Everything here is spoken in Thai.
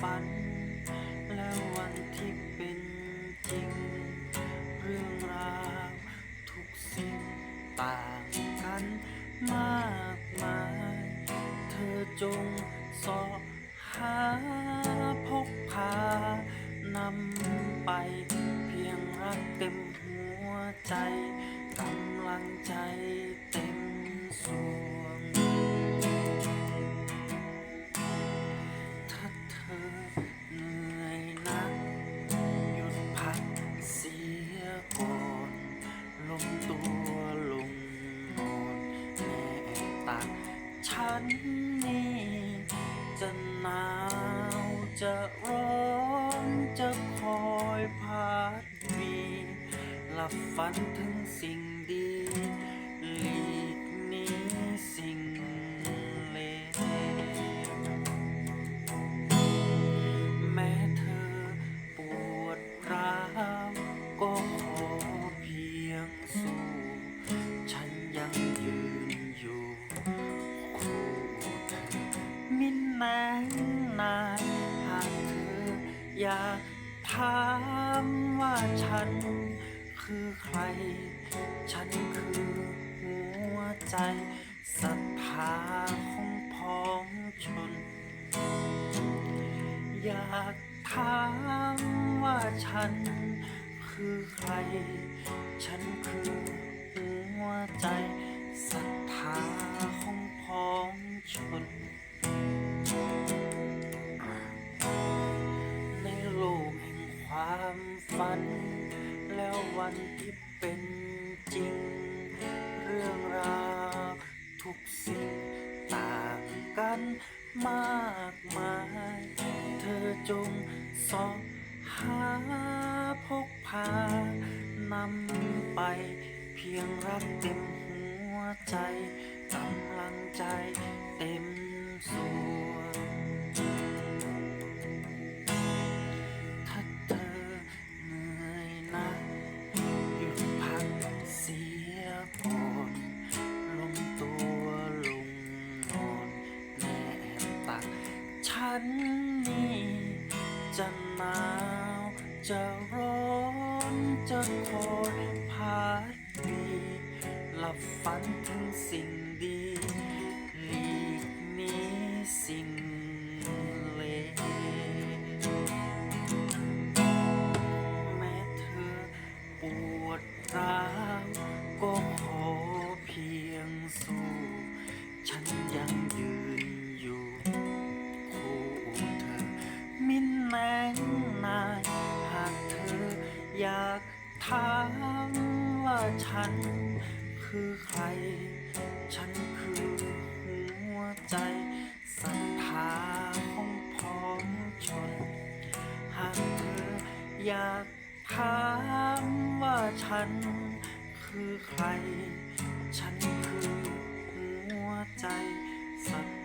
ฝัน และวันที่เป็นจริง เรื่องราวทุกสิ่งต่างกันมากมาย เธอจงสอหาพกพานำไปเพียงรักเต็มหัวใจกำลังใจเต็มสูงันนี่จะหนาวจะร้อนจะคอยพัดวีหลับฝันถึงสิ่ง อยากถามว่าฉันคือใคร ฉันคือหัวใจศรัทธาของพ้องชน อยากถามว่าฉันคือใคร ฉันคือหัวใจ แล้ววันที่เป็นจริง เรื่องราวทุกสิ่งต่างกันมากมาย เธอจงสอบหาพกพานำไปเพียงรักเต็มหัวใจกำลังใจเต็ม นนี่จะหนาวจะร้อนจะคอยพัดวีหลับฝันถึงสิ่ง ฉันคือใคร ฉันคือหัวใจศรัทธาของพ้องชน หากเธออยากถามว่าฉันคือใคร ฉันคือหัวใจศรัท